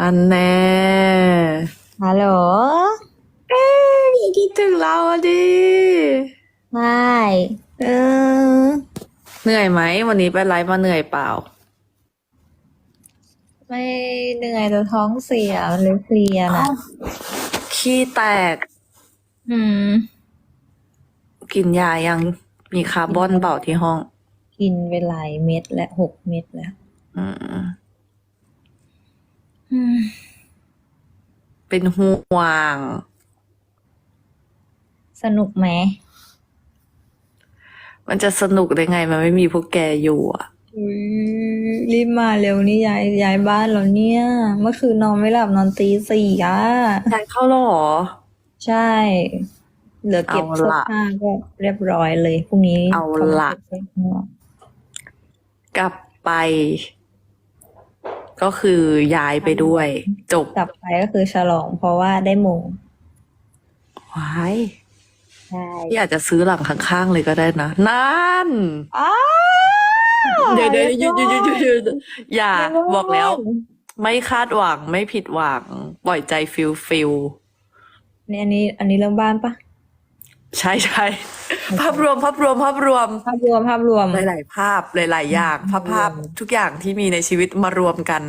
อันแน่ฮัลโหลเอ้ยคิดถึงเราอะดิไม่เออเหนื่อยไหม วันนี้ไปไลฟ์มาเหนื่อยเปล่า ไม่เหนื่อยแต่ท้องเสียมันเลยเพลียนะขี้แตก อืม กินยายังมีคาร์บอนเปล่าที่ห้อง กินไปหลายเม็ดและหกเม็ดแล้ว อืมอืม เป็นห่วง สนุกไหม มันจะสนุกได้ไง มันไม่มีพวกแกอยู่อะอุ๊ยรีบมาเร็วนี่ย้ายย้ายบ้านแล้วเนี่ย เมื่อคืนนอนไม่หลับนอนตีสี่อะยายเข้าแล้วเหรอ ใช่ เหลือเก็บเอาเสื้อละผ้าก็เรียบร้อยเลยพรุ่งนี้เอาละเขามาเก็บเสื้อผ้ากลับไป ก็คือย้ายไปด้วย จบกลับไปก็คือฉลองเพราะว่าได้มงว้ายใช่พี่อาจจะซื้อหลังข้างๆเลยก็ได้นะ นั่นอ้าวเดี๋ยวเดี๋ยวหยุดหยุดหยุดหยุดหยุดอย่าบอกแล้ว ไม่คาดหวังไม่ผิดหวัง ปล่อยใจฟิลฟิลเนี่ยอันนี้ อันนี้เรื่องบ้านปะ ใช่ใช่ภาพรวมภาพรวมภาพรวมภาพรวมภาพรวมหลาย ๆ ภาพหลาย ๆ อย่างภาพภาพทุกอย่างที่มีในชีวิตมารวมกัน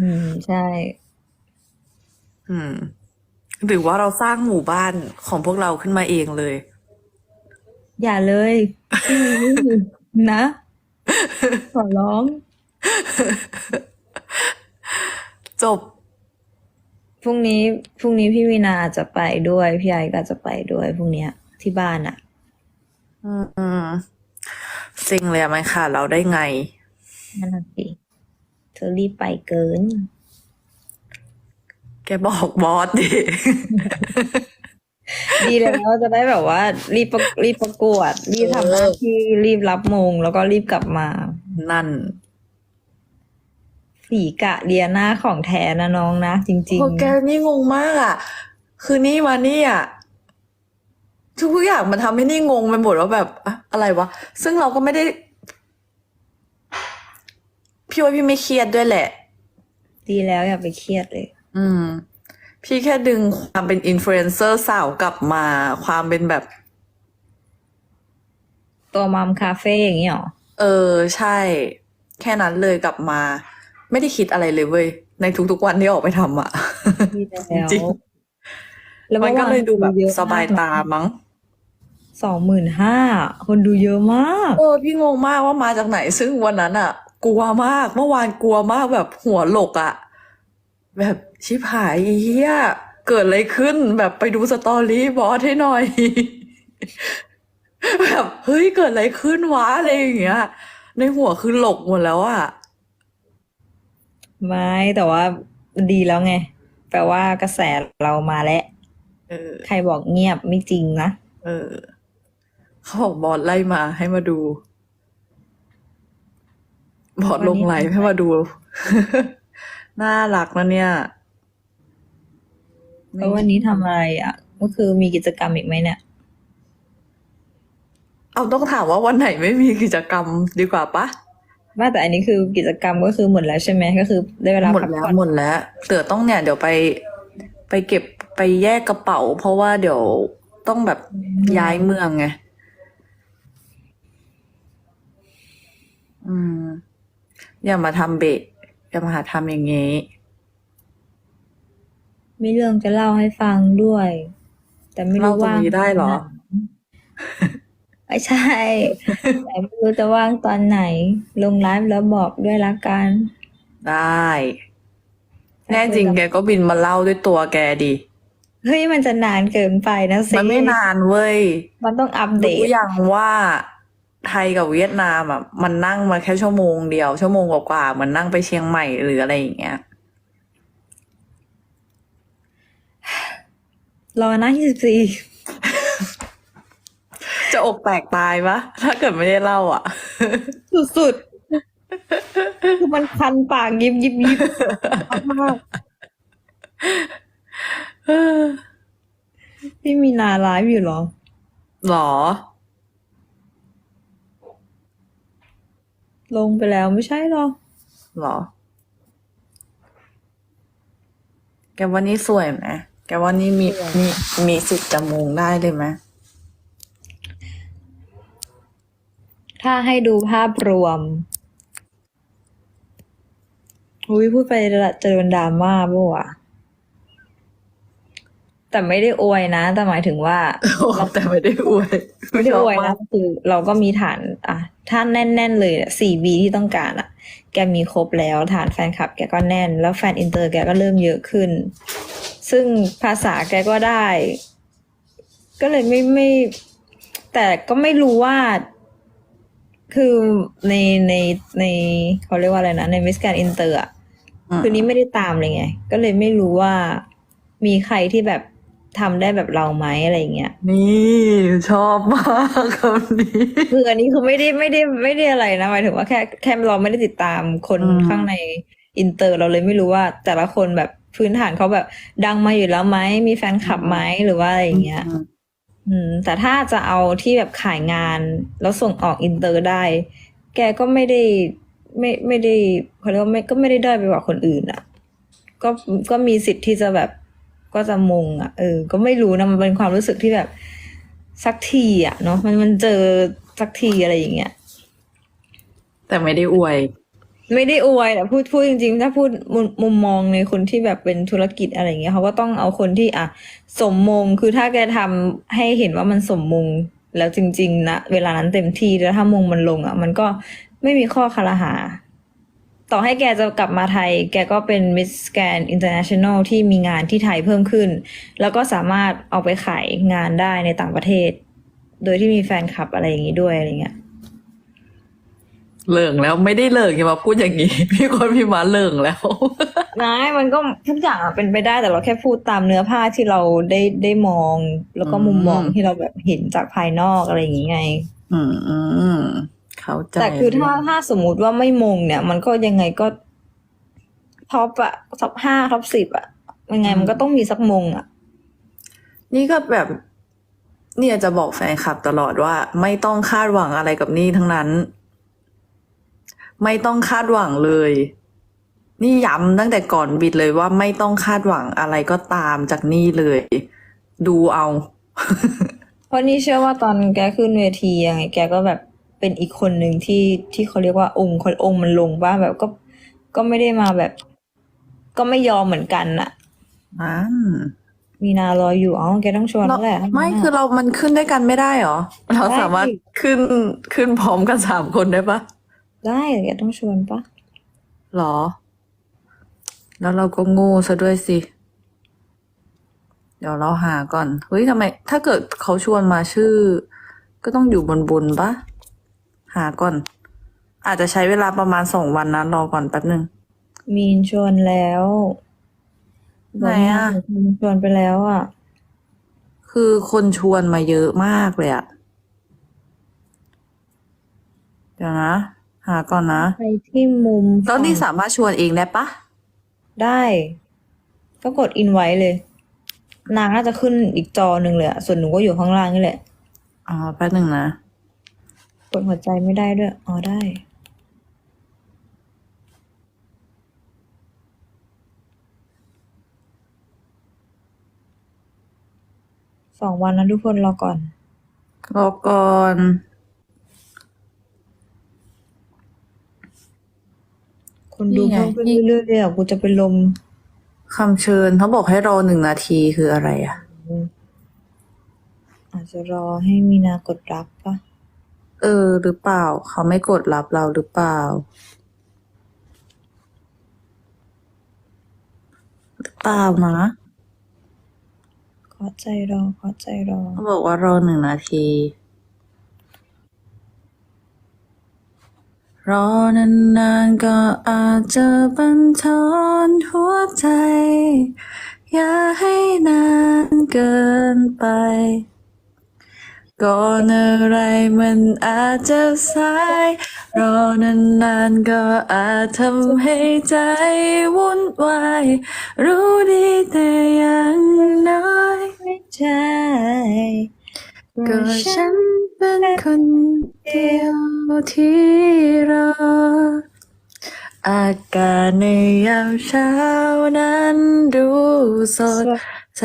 อืมใช่ อืม หรือว่าเราสร้างหมู่บ้านของพวกเราขึ้นมาเองเลย อย่าเลยนะ ขอร้อง จบพรุ่งนี้พรุ่งนี้พี่วีนาจะไปด้วย พี่ไอก็จะไปด้วยพรุ่งเนี้ย ที่บ้านอะอืมอืมสิ่งเลยอะมันขาดเราได้ไงนั่นน่ะสิเธอรีบไปเกิน แกบอกบอสดิ ดีแล้วจะได้แบบว่า รีบประรีบประกวด รีบทำหน้าที่รีบรับมง แล้วก็รีบกลับมานั่น ฝีกะเดียนาของแท้นะน้องนะ จริง โอแกนี่งงมากอะ คือนี่มานี่อะ ทุกอย่างมันทำให้นี่งงไปหมดว่าแบบอะอะไรวะ ซึ่งเราก็ไม่ได้ พี่ว่าพี่ไม่เครียดด้วยแหละๆดีแล้วอย่าไปเครียดเลย อืม พี่แค่ดึงความเป็นอินฟลูเอนเซอร์สาวกลับมา ความเป็นแบบ ตัวมัมคาเฟ่อย่างนี้หรอ เออ ใช่ แค่นั้นเลยกลับมา ไม่ได้คิดอะไรเลยเว้ย ในทุกๆวันที่ออกไปทำอะดีแล้วจริง แล้วมันก็เลยดูแบบเยอะสบายตามั้งสองหมื่นห้าคนดูเยอะมากเออพี่งงมากว่ามาจากไหน ซึ่งวันนั้นอะ กลัวมากเมื่อวานกลัวมากแบบหัวหลกอะ แบบชิบหายอีเหี้ยเกิดอะไรขึ้นแบบไปดูสตอรี่บอสให้หน่อย แบบเฮ้ยเกิดอะไรขึ้นวะอะไรอย่างเงี้ย ในหัวคือหลกหมดแล้วอะไม่แต่ว่าดีแล้วไง แปลว่ากระแสเรามาแล้ว เออ ใครบอกเงียบไม่จริงนะ เออ เขาบอกบอสไล่มาให้มาดู บอสลงไลฟ์ให้มาดู น่ารักนะเนี่ยแล้ววันนี้ทำอะไรอะ ก็คือมีกิจกรรมอีกไหมเนี่ย เอาต้องถามว่าวันไหนไม่มีกิจกรรมดีกว่าปะว่าแต่อันนี้คือกิจกรรมก็คือหมดแล้วใช่ไหมก็คือได้เวลาหมดพักแล้วผ่อนหมดแล้วเต๋อต้องเนี่ยเดี๋ยวไป ไปเก็บไปแยกกระเป๋า เพราะว่าเดี๋ยวต้องแบบย้ายเมืองไง อืม อย่ามาทำเบะอย่ามาหาทำอย่างงี้ มีเรื่องจะเล่าให้ฟังด้วย แต่ไม่เล่ารู้ตรงว่างนี้ได้เหรอไม่ใช่ แต่ไม่รู้จะว่างตอนไหน ลงไลฟ์แล้วบอกด้วยละกัน ได้ แน่จริงแกก็บินมาเล่าด้วยตัวแกดิเฮ้ยมันจะนานเกินไปนะสิมันไม่นานเว้ย มันต้องอัปเดรู้ตอย่างว่าไทยกับเวียดนามอะมันนั่งมาแค่ชั่วโมงเดียว ชั่วโมงกว่าๆเหมือนนั่งไปเชียงใหม่หรืออะไรอย่างเงี้ยรอนะยี่สิบสี่จะอกแตกตายปะถ้าเกิดไม่ได้เล่าอะ สุดๆ คือมันคันปากยิบยิบยิบมากพี่มีนาไลฟ์อยู่เหรอ หรอ ลงไปแล้วไม่ใช่เหรอ หรอว่านี่สวยไหมแกว่านี่มีสวยมีมีสิทธิ์จะมงได้เลยไหมถ้าให้ดูภาพรวม อุ้ยพูดไปจะโดนดราม่าป่วะแต่ไม่ได้อวยนะ แต่หมายถึงว่าแต่ไม่ได้อวย ไม่ได้อวยชบมานะกคือ เราก็มีฐาน อะถ้าแน่น ๆ เลยสี่วีที่ต้องการอะ แกมีครบแล้วฐานแฟนคลับ แกก็แน่น แล้วแฟนอินเตอร์แกก็เริ่มเยอะขึ้น ซึ่งภาษาแกก็ได้ ก็เลยไม่ไม่ แต่ก็ไม่รู้ว่า คือในในในเขาเรียกว่าอะไรนะ ในมิสแกนอินเตอร์อะอืม คือนี้ไม่ได้ตามเลยไง ก็เลยไม่รู้ว่ามีใครที่แบบทำได้แบบเราไหมอะไรอย่างเงี้ย นี่ชอบมากคำนี้คืออันนี้คือไม่ได้ไม่ได้ไม่ได้อะไรนะหมายถึงว่าแค่แค่เราไม่ได้ติดตามคนอืมข้างในอินเตอร์เราเลยไม่รู้ว่าแต่ละคนแบบพื้นฐานเขาแบบ ดังมาอยู่แล้วไหมมีแฟนคลับไหมหรือว่าอะไรอย่างเงี้ยอืมอืม แต่ถ้าจะเอาที่แบบขายงานแล้วส่งออกอินเตอร์ได้ แกก็ไม่ได้ ไม่ไม่ได้เขาเรียกว่าไม่ก็ไม่ได้ด้อยไปกว่าคนอื่นอะ ก็ก็มีสิทธิ์ที่จะแบบก็จะมงอะ เออ ก็ไม่รู้นะมันเป็นความรู้สึกที่แบบสักทีอะเนาะมันมันเจอสักทีอะไรอย่างเงี้ยแต่ไม่ได้อวย ไม่ได้อวยแต่พูดพูดจริง ๆ ถ้าพูดมุมมุมมองในคนที่แบบเป็นธุรกิจอะไรอย่างเงี้ยเขาก็ต้องเอาคนที่อะสมมงคือถ้าแกทำให้เห็นว่ามันสมมงแล้วจริง ๆ นะ เวลานั้นเต็มที่แล้วถ้ามงมันลงอะ มันก็ ไม่มีข้อคารหา ต่อให้แกจะกลับมาไทย แกก็เป็นมิสแกนอินเตอร์เนชั่นแนลที่มีงานที่ไทยเพิ่มขึ้น แล้วก็สามารถเอาไปขายงานได้ในต่างประเทศ โดยที่มีแฟนคลับอะไรอย่างงี้ด้วยอะไรเงี้ยเหลิงแล้วไม่ได้เหลิงอย่ามาพูดอย่างนี้ พี่คนพี่มาเหลิงแล้วนายมันก็ทุกอย่างอะเป็นไปได้แต่เราแค่พูดตามเนื้อผ้าที่เราได้ได้มอง แล้วก็อืมมุมมองที่เราแบบเห็นจากภายนอกอะไรอย่างงี้ไง อืมอืม เข้าใจแต่คือถ้าถ้าสมมุติว่าไม่มงเนี่ย มันก็ยังไงก็ท็อปอะท็อปห้าท็อปสิบอะยังไงมันก็ต้องมีสักมงอะนี่ก็แบบ เนี่ยจะบอกแฟนคลับตลอดว่า ไม่ต้องคาดหวังอะไรกับนี่ทั้งนั้น ไม่ต้องคาดหวังเลย นี่ย้ำตั้งแต่ก่อนบิดเลยว่าไม่ต้องคาดหวังอะไรก็ตามจากนี่เลย ดูเอา เพราะนี่เชื่อว่าตอนแกขึ้นเวทียังไงแกก็แบบ เป็นอีกคนหนึ่งที่ที่เขาเรียกว่าองค์คนองค์มันลงบ้างแบบก็ก็ไม่ได้มาแบบ ก็ไม่ยอมเหมือนกันอะอ่ามีนารออยู่อ๋อแกต้องชวนเราแล้วแหละไม่คือเรามันขึ้นด้วยกันไม่ได้เหรอ เราได้สามารถสิขึ้นขึ้นพร้อมกันสามคนได้ปะได้แกต้องชวนปะหรอ แล้วเราก็โง่ซะด้วยสิ เดี๋ยวเราหาก่อนเฮ้ยทำไม ถ้าเกิดเขาชวนมาชื่อ ก็ต้องอยู่บนบนปะ หาก่อน อาจจะใช้เวลาประมาณสองวันนะรอก่อนแป๊บหนึ่ง มีนชวนแล้วไหนอะบอกว่าชวนไปแล้วอะ คือคนชวนมาเยอะมากเลยอะเดี๋ยวนะ หาก่อนนะไปที่มุมแล้วนี่ฝั่งสามารถชวนเองได้ปะได้ ก็กดอินไว้เลย นางน่าจะขึ้นอีกจอหนึ่งเลยอะส่วนหนูก็อยู่ข้างล่างนี่แหละ อ๋อแป๊บหนึ่งนะ กดหัวใจไม่ได้ด้วย อ๋อได้สองวันนะทุกคนรอก่อน รอก่อน คนดูนี่ไงเพิ่มขึ้นเรื่อยๆเลยอะกูจะเป็นลมคำเชิญเขาบอกให้รอหนึ่งนาทีคืออะไรอะอาจจะรอให้มีนากดรับปะ เออ หรือเปล่า เขาไม่กดรับเราหรือเปล่า หรือเปล่านะขอใจรอขอใจรอเขาบอกว่ารอหนึ่งนาที รอนานๆก็อาจจะบันทอนหัวใจ อย่าให้นานเกินไป ก่อนอะไรมันอาจจะสาย รอนานๆก็อาจทำให้ใจวุ่นวาย รู้ดีแต่อย่างน้อยไม่ใช่ก็ฉันเป็นคนเดียวที่รอ อากาศในยามเช้านั้นดูสดใส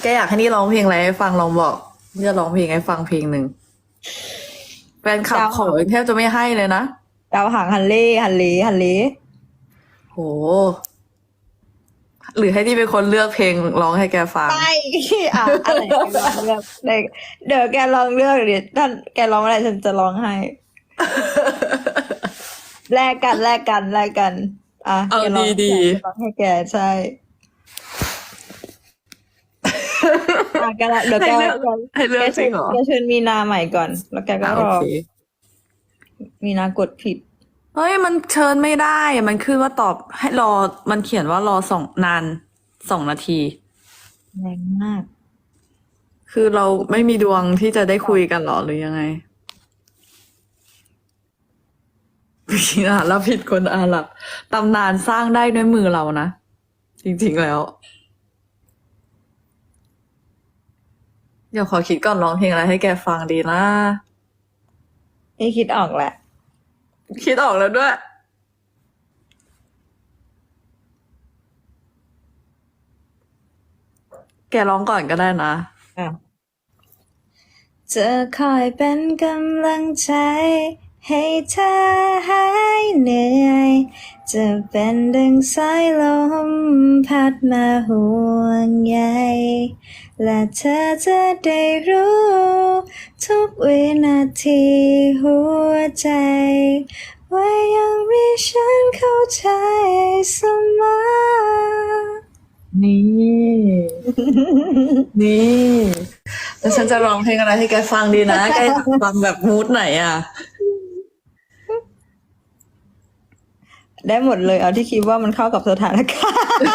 แกอยากให้นี่ร้องเพลงอะไรให้ฟังลองบอก จะร้องเพลงให้ฟังเพลงหนึ่งแฟนคลับขอแทบจะไม่ให้เลยนะดาวหางฮันเล่ฮันเล่ฮันเล่โห หรือให้ที่เป็นคนเลือกเพลงร้องให้แกฟังใช่อะอะไรแกลองเลือกเดี๋ยวเดี๋ยวแกลองเลือกเดี๋ยวท่านแกร้องอะไรฉันจะร้องให้แลกกันแลกกันแลกกัน อะเอาแกร้องดีๆแกร้องให้แกใช่ อะแกละเดี๋ยวแกให้เลือกให้เลือกจริงเหรอแกเชิญมีนาใหม่ก่อน แล้วแกก็อะรโออเคมีนากดผิด เฮ้ยมันเชิญไม่ได้อะมันขึ้นว่าตอบให้รอมันเขียนว่ารอสองนานสองนาที แรงมาก คือเราไม่มีดวงที่จะได้คุยกันเหรอหรือยังไงพี่อ่านแล้วผิดคนอาหรับตำนานสร้างได้ด้วยมือเรานะ จริงๆแล้ว เดี๋ยวขอคิดก่อนร้องเพลงอะไรให้แกฟังดีนะนี่คิดออกแหละ คิดออกแล้วด้วย แกร้องก่อนก็ได้นะ อะ จะคอยเป็นกำลังใจ ให้เธอหายเหนื่อย จะเป็นดังสายลมพัดมาห่วงใยและเธอจะได้รู้ ทุกวินาทีหัวใจ ว่ายังมีฉันเข้าใจเสมอนี่ นี่แล้วฉันจะร้องเพลงอะไรให้แกฟังดีนะ แกอยากฟังแบบมูดไหนอะ ได้หมดเลยเอาที่คิดว่ามันเข้ากับสถานการณ์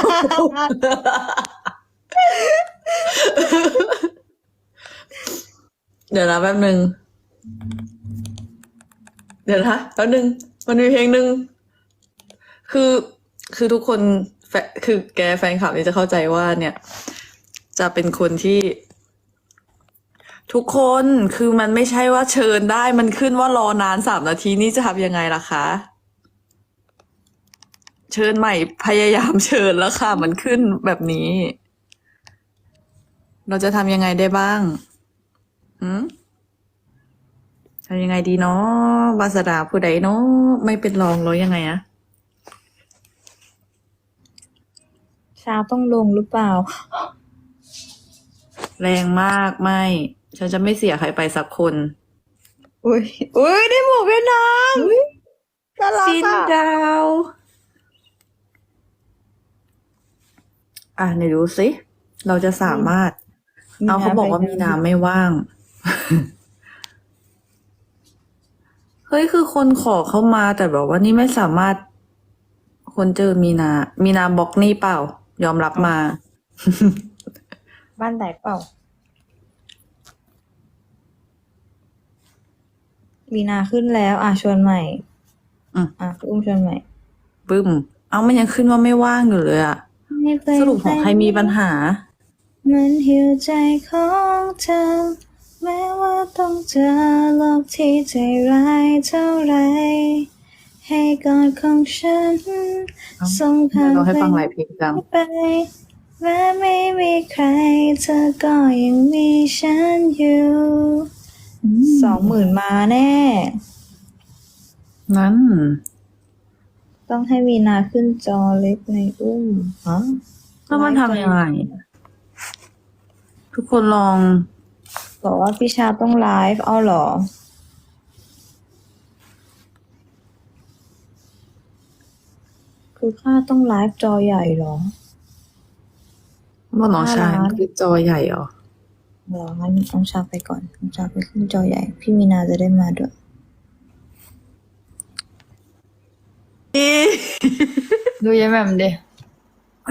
เดี๋ยวนะแป๊บหนึ่งเดี๋ยวนะแป๊บหนึ่งมันมีเพลงหนึ่งคือคือทุกคนแคือแกแฟนคลับนี่จะเข้าใจว่าเนี่ย จะเป็นคนที่ทุกคนคือมันไม่ใช่ว่าเชิญได้มันขึ้นว่ารอนานสามนาทีนี่จะทำยังไงล่ะคะ เชิญใหม่พยายามเชิญแล้วค่ะมันขึ้นแบบนี้ เราจะทำยังไงได้บ้างอืมทำยังไงดีเนาะบาสดาผู้ใดเนาะไม่เป็นรองแล้วยังไงอะชาต้องลงหรือเปล่า แรงมากไม่ ฉันจะไม่เสียใครไปสักคน อุ้ยอุ้ยได้หมวกเวียดนามน่ารักซินอะดาว อะไหนดูสิ เราจะสามารถ เอาเขาบอกว่ามีน้ำไม่ว่าง เฮ้ยคือคนขอเข้ามาแต่แบบว่านี่ไม่สามารถ คนเจอมีนา มีนาบล็อกนี่เปล่า ยอมรับมา บ้านแตกเปล่า มีนาขึ้นแล้ว อะชวนใหม่อืมอะอุ้มชวนใหม่บึ้ม เอามันยังขึ้นว่าไม่ว่างอยู่เลยอะ สรุปของใครมีปัญหา มันหิวใจของเธอ แม้ว่าต้องเจอโลกที่ใจร้ายเท่าไร ให้กอดของฉันเอ้าส่งผ่านเราให้ฟังหลายเพลงจังไป แม้ไม่มีใคร เธอก็ยังมีฉันอยู่สองหมื่นมาแน่ นั้น ต้องให้มีนาขึ้นจอเล็กในอุ้มฮะแล้วมันทำยังไงทุกคนลอง บอกว่าพี่ชาต้องไลฟ์เอาเหรอ คือข้าต้องไลฟ์จอใหญ่เหรอว่าน้องชายห้าล้านคือจอใหญ่เหรอเหรองั้นน้องชาไปก่อนน้องชาไปขึ้นจอใหญ่ พี่มีนาจะได้มาด้วย ดูยายแหม่มดิ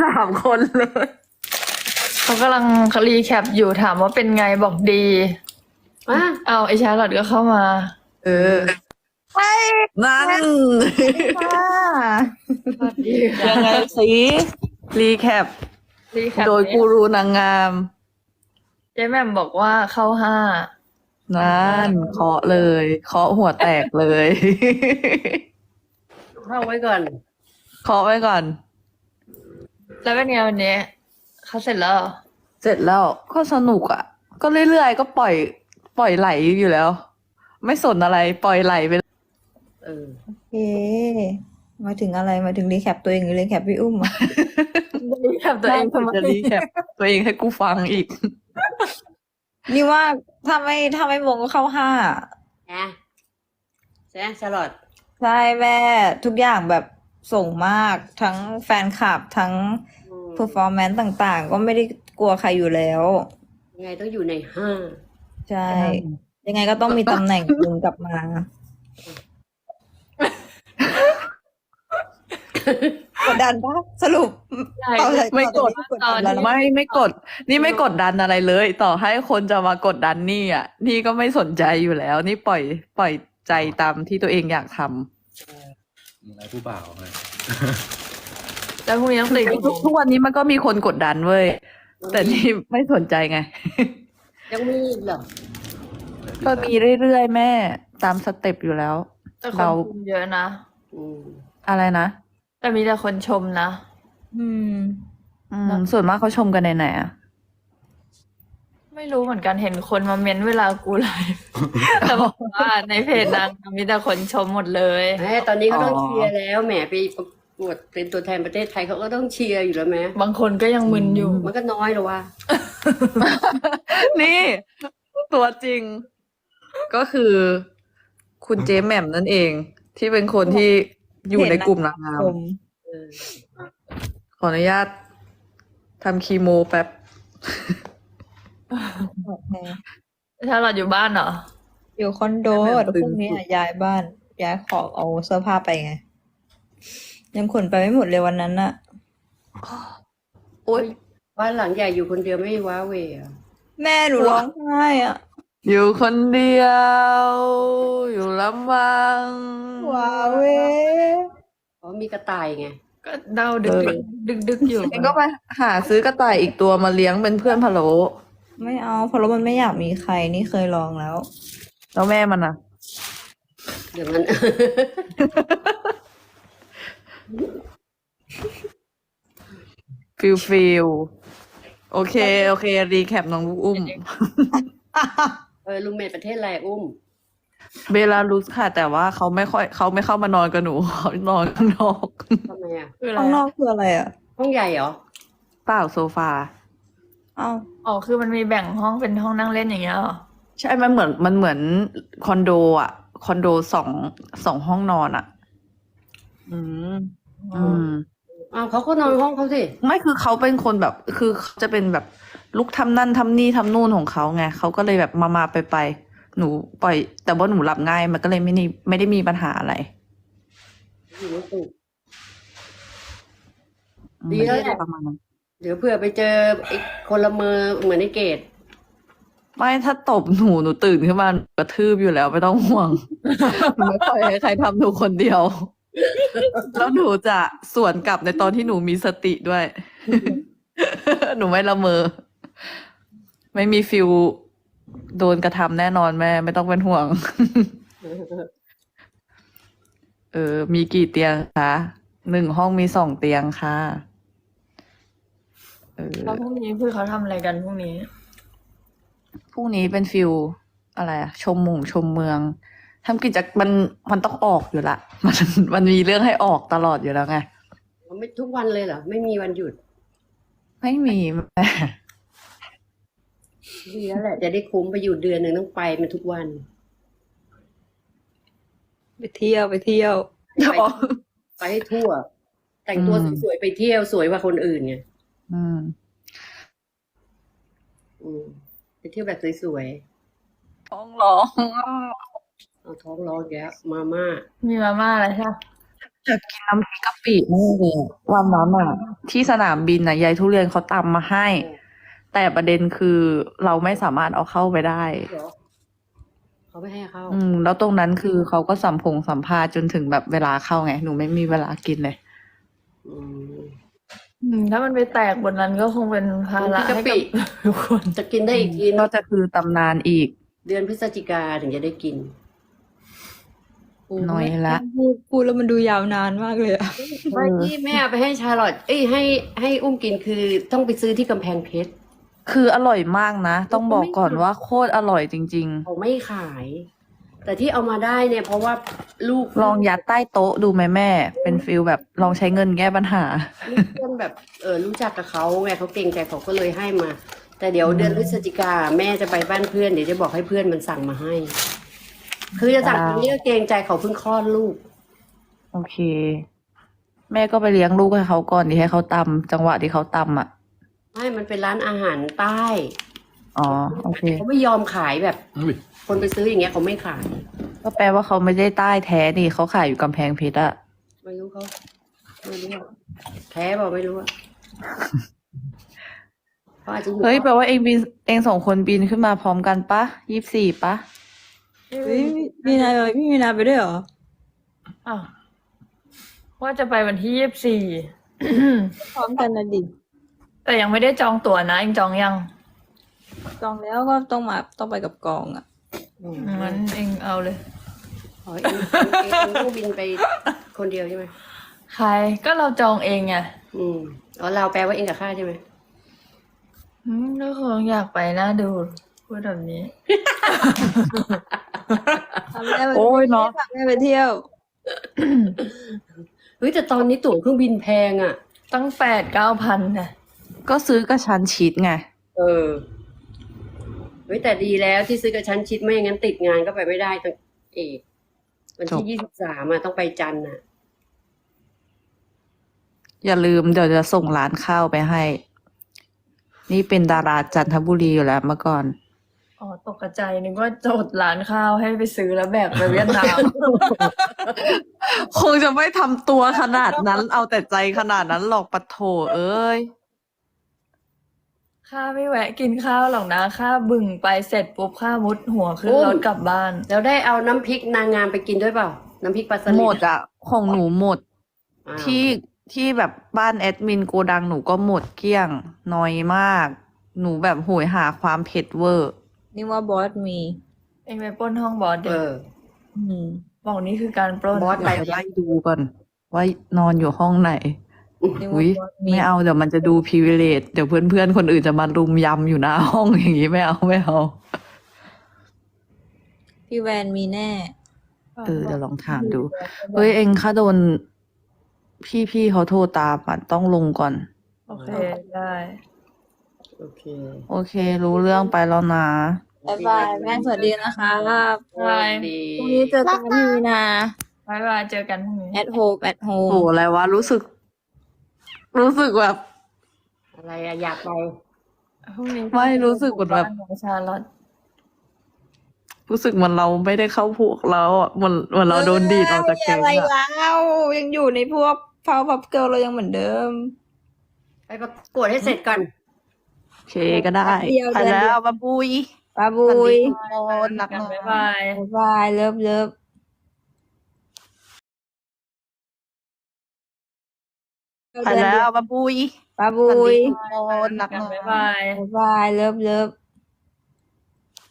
สามคนเลยเขากำลังรีแคปอยู่ถามว่าเป็นไงบอกดีเอาไอชาร์ลอตก็เข้ามา เออนั่นสวัสดียังไงสิรีแคปรีแคปโดยกูรูนางงามยายแหม่มบอกว่าเข้าห้านั่นเคาะเลย เคาะหัวแตกเลย เข้าไว้ก่อน ขอไว้ก่อน แล้วเป็นไงวันนี้เขาเสร็จแล้วเหรอเสร็จแล้วก็สนุกอะ ก็เรื่อยๆก็ปล่อย ปล่อยไหลอยู่แล้ว ไม่สนอะไรปล่อยไหลไปเออโอเคหมายถึงอะไรหมายถึงรีแคปตัวเองหรือรีแคปพี่อุ้มอะรีแคปตัวเองทำไมจะรีแคปตัวเองให้กูฟังอีก นี่ว่าถ้าไม่ถ้าไม่มงก็เข้าห้านะใช่ไหมชาลอต ใช่แม่ทุกอย่างแบบส่งมากทั้งแฟนคลับทั้งอืมเพอร์ฟอร์แมนซ์ต่างๆ ก็ไม่ได้กลัวใครอยู่แล้ว ยังไงต้องอยู่ในห้าใช่ ยังไงก็ต้องมีตำแหน่งหนึ่งกลับมา กดดันปะสรุปใช่เอาเลยไม่กดกดดันแล้วนะไม่ไม่กด นี่ไม่กดดันอะไรเลย ต่อให้คนจะมากดดันนี่อะ นี่ก็ไม่สนใจอยู่แล้ว นี่ปล่อย ปล่อย ใจตามที่ตัวเองอยากทำอะไรผู้บ่าวไงแล้วพรุ่งนี้ต้องตื่นกี่โมทุกงทุกวันนี้มันก็มีคนกดดันเว้ย แต่นี่ไม่สนใจไง ยังมีอีกเหรอก็มีเรื่อยๆแม่ ตามสเต็ปอยู่แล้ว แต่คนเรา ชมเยอะนะ อืมอะไรนะ แต่มีแต่คนชมนะ อืม อืม ส่วนมากเขาชมกันในไหนๆอะ ไม่รู้เหมือนกันเห็นคนมาเม้นเวลากูไลฟ์แต่บอกว่าในเพจนางมีแต่คนชมหมดเลยแหมตอนนี้เขาต้องอ๋อเชียร์แล้วแหมไปประกวดเป็นตัวแทนประเทศไทยเขาก็ต้องเชียร์อยู่แล้วแหมบางคนก็ยังมึนอยู่ มันก็น้อยหรอวะ นี่ตัวจริง ก็คือคุณเจมแหม่มนั่นเอง ที่เป็นคนที่อยู่ในกลุ่มนางงามชมเออขออนุญาตทำคีโมแป๊บ โอเคถ้าเราอยู่บ้านเหรอ อยู่คอนโดแม่เดี๋ยวตึพงรุ่งนี้สุดอะย้ายบ้าน ย้ายของเอาเสื้อผ้าไปไง ยังขนไปไม่หมดเลยวันนั้นอะโอ๊ยบ้านหลังใหญ่อยู่คนเดียวไม่ว้าเหวเหรอแม่หนูร้องไห้อะอยู่คนเดียว อยู่ลำพังว้าเวเพราะมีกระต่ายไง ก็เดาดึกเออดึกดึกๆอยู่ เองก็ไปหาซื้อกระต่ายอีกตัวมาเลี้ยงเป็นเพื่อนพะโล้ ไม่เอาเพราะมันไม่อยากมีใครนี่เคยลองแล้ว แล้วแม่มันอะ เดี๋ยวมัน ฟิลฟิลโอเค โอเค รีแคปน้องลูกอุ้ม เออลุงเมดประเทศอะไรอุ้ม เบลารุสค่ะ แต่ว่าเขาไม่ค่อยเขาไม่เข้ามานอนกับหนูเขานอนข้างนอกทำไมอะคืออะไรข้างนออะกคืออะไรอะห้องใหญ่เหรอ เปล่าโซฟาเอ้าอ๋อคือมันมีแบ่งห้องเป็นห้องนั่งเล่นอย่างเงี้ยเหรอใช่มันเหมือนมันเหมือนคอนโดอะ คอนโดสองสองห้องนอนอะ อืมอืมอ้าวเขาก็นอนห้องเขาสิ ไม่คือเขาเป็นคนแบบ คือเขาจะเป็นแบบลุกทำนั่นทำนี่ทำนู่นของเขาไงเขาก็เลยแบบมามาไปไปหนูปล่อย แต่ว่าหนูหลับง่ายมันก็เลยไม่ได้ไม่ได้มีปัญหาอะไรอยู่ในตึกอืมดีแล้วแหละ ประมาณนั้น เดี๋ยวเผื่อไปเจอไอ้คนละเมอเหมือนไอ้เกดไม่ถ้าตบหนูหนูตื่นขึ้นมากระทืบอยู่แล้วไม่ต้องห่วงหนูไม่ปล่อยให้ใครทำหนูคนเดียว แล้วหนูจะสวนกลับในตอนที่หนูมีสติด้วย หนูไม่ละเมอ ไม่มีฟิลโดนกระทำแน่นอนแม่ ไม่ต้องเป็นห่วง เออ มีกี่เตียงคะหนึ่งห้องมีสองเตียงค่ะ เออแล้วพรุ่งนี้คือเขาทำอะไรกันพรุ่งนี้ พรุ่งนี้เป็นฟิลอะไรอะชมหมู่ชมเมืองทำกิจกรรมมันมันต้องออกอยู่ละ มันมันมีเรื่องให้ออกตลอดอยู่แล้วไง ไม่ทุกวันเลยเหรอ ไม่มีวันหยุดไม่มีแม่ดีแล้วแหละ จะได้คุ้มไปอยู่เดือนหนึ่งต้องไปมันทุกวัน ไปเที่ยวไปเที่ยว ไปไปให้ทั่ว แต่งตัวอืมสวยๆไปเที่ยวสวยกว่าคนอื่นไง อืม อืมไปเที่ยวแบบสวยท้องร้องๆเอาท้องร้องแกแล้วมาม่ามีมาม่าอะไรใช่ปะอยากกินน้ำพริกกะปิมากเลยอะวันนั้นอะ ที่สนามบินน่ะยายทุเรียนเขาตำมาให้แต่ประเด็นคือเราไม่สามารถเอาเข้าไปได้ เหรอเขาไม่ให้เข้าอืม แล้วตรงนั้นคือเขาก็สัมพงสัมภาษณ์จนถึงแบบเวลาเข้าไง หนูไม่มีเวลากินเลย อืม อืมถ้ามันไปแตกบนนั้นก็คงเป็นภาระน้ำพริกให้กะปิกับ ทุกคน จะกินได้อีกทีก็จะคือตำนานอีก เดือนพฤศจิกาถึงจะได้กินโอ้หน่อยละ พูดพูดแล้วมันดูยาวนานมากเลยอะไม่ที่แม่เอาไปให้ชาลอตเอ้ยให้ให้อุ้มกินคือต้องไปซื้อที่กำแพงเพชรคืออร่อยมากนะ ต้องบอกก่อนว่าโคตรอร่อยจริงเขาไม่ขาย แต่ที่เอามาได้เนี่ยเพราะว่าลูกๆลองยัดใต้โต๊ะดูไหมแม่ เป็นฟิลแบบลองใช้เงินแก้ปัญหา ลูกเพื่อนแบบเออรู้จักกับเขาไงเขาเก่งใจเขาก็เลยให้มา แต่เดี๋ยวเดือนพฤศจิกาแม่จะไปบ้านเพื่อนเดี๋ยวจะบอกให้เพื่อนมันสั่งมาให้ คือจะสั่งตรงนี้ก็เกรงใจเขาเพิ่งคลอดลูก โอเค แม่ก็ไปเลี้ยงลูกให้เขาก่อนดีให้เขาตำจังหวะที่เขาตำอะไม่มันเป็นร้านอาหารใต้ อ๋อโอเคเขาไม่ยอมขายแบบ Oj. คนไปซื้ออย่างเงี้ยเขาไม่ขายก็แปลว่าเขาไม่ได้ใต้แท้นี่เขาขายอยู่กำแพงเพชรอะไม่รู้เขาไม่รู้อะแท้บอกไม่รู้อะเขาอาจจะอยู่เฮ้ยแปลว่าเองบินเองสองคนบินขึ้นมาพร้อมกันปะยี่สี่ปะเฮ้ยมีนาไปพี่มีนาไปด้วยเหรออ้าวว่าจะไปวันที่ยี่สิบสี่พร้อมกันนะดิแต่ยังไม่ได้จองตั๋วนะเองจองยัง จองแล้วก็ต้องมาต้องไปกับกองอะอื มงั้นเองเอาเลยอ๋อเองเองเองต้องบินไปคนเดียวใช่ไหมใครก็เราจองเองไงอืมอ๋อเราแปลว่าเองกับข้าใช่ไหมอืมก็คงอยากไปน่าดูพูดแบบนี้ พาแม่ไปโอ้ยเนาะ พาแม่ไปเที่ยว เฮ้ยแต่ตอนนี้ตั๋วเครื่องบินแพงอะ ตั้งแปดเก้าพันนะก็ซื้อกระชันชิดไง เออ เฮ้ยแต่ดีแล้วที่ซื้อกระชั้นชิดไม่งั้นติดงานก็ไปไม่ได้ตั้งเอกวันจที่บ ยี่สิบสามอะต้องไปจันทร์อะอย่าลืมเดี๋ยวจะส่งร้านข้าวไปให้ นี่เป็นดาราจันทบุรีอยู่แล้วเมื่อก่อน อ๋อตกใจายนึกว่าโจดร้านข้าวให้ไปซื้อแล้วแบกไปเวียดนาม คงจะไม่ทำตัวขนาดนั้น เอาแต่ใจขนาดนั้นหรอกปะโถเอ้ย ข้าไม่แวะกินข้าวหรอกนะข้าบึ่งไปเสร็จปุ๊บข้ามุดหัวขึ้นรถกลับบ้าน แล้วได้เอาน้ำพริกนางงามไปกินด้วยเปล่า น้ำพริกปลาสลิดหมดอะของหนูหมด อ้าวที่ที่แบบบ้านแอดมินโกดังหนูก็หมดเกลี้ยงน้อยมาก หนูแบบโหยหาความเผ็ดเวอร์ นี่ว่าบอสมี เองไปปล้นห้องบอสเด็เอกออืมบอกนี่คือการปล้นบอสเดี๋ยวไป ไล่ดูก่อนว่านอนอยู่ห้องไหนนี่ อุ๊ว่ายบอสมีไม่เอาเดี๋ยวมันจะดูพิเวเลตเดี๋ยวเพื่อนๆคนอื่นจะมารุมยำอยู่หน้าห้องอย่างนี้ไม่เอาไม่เอา พี่แวนมีแน่ เออเดี๋ยวลองถามดู เฮ้ยเองค่าโดน พี่พี่เขาโทรตามอะต้องลงก่อน โอเค ได้ โอเค โอเค รู้เรื่องไปแล้วนะบ๊ายบายแม่สวัสดีนะคะบายดีพรุ่งนี้เจอกันพี่มีนาบายบายเจอกันพรุ่งนี้ at home at โอ้ home อะไรวะรู้สึก รู้สึกแบบ อะไรอะอยากไปพรุ่งนี้ไม่รู้สึกเหมือนแบบบ้าของชาลอตรู้สึกเหมันเราไม่ได้เข้าพวกแล้วอะเหมันเหมันเราโดนดีดออกจากแก๊งอะไรอะแล้วยังอยู่ในพวกเผาบับเกิลเรายังเหมือนเดิม ไปประกวดให้เสร็จก่อนโอเคก็ได้เดียว ไปเดือนเดีแล้ยววมาบุยปาบุยโอนหนักหน่อยบ๊ายบายบ๊าย บายเลิฟเลิฟ ไปแล้วมาบุย ปาบุย โอนหนักหน่อย บ๊ายบาย บ๊ายบายเลิฟเลิฟ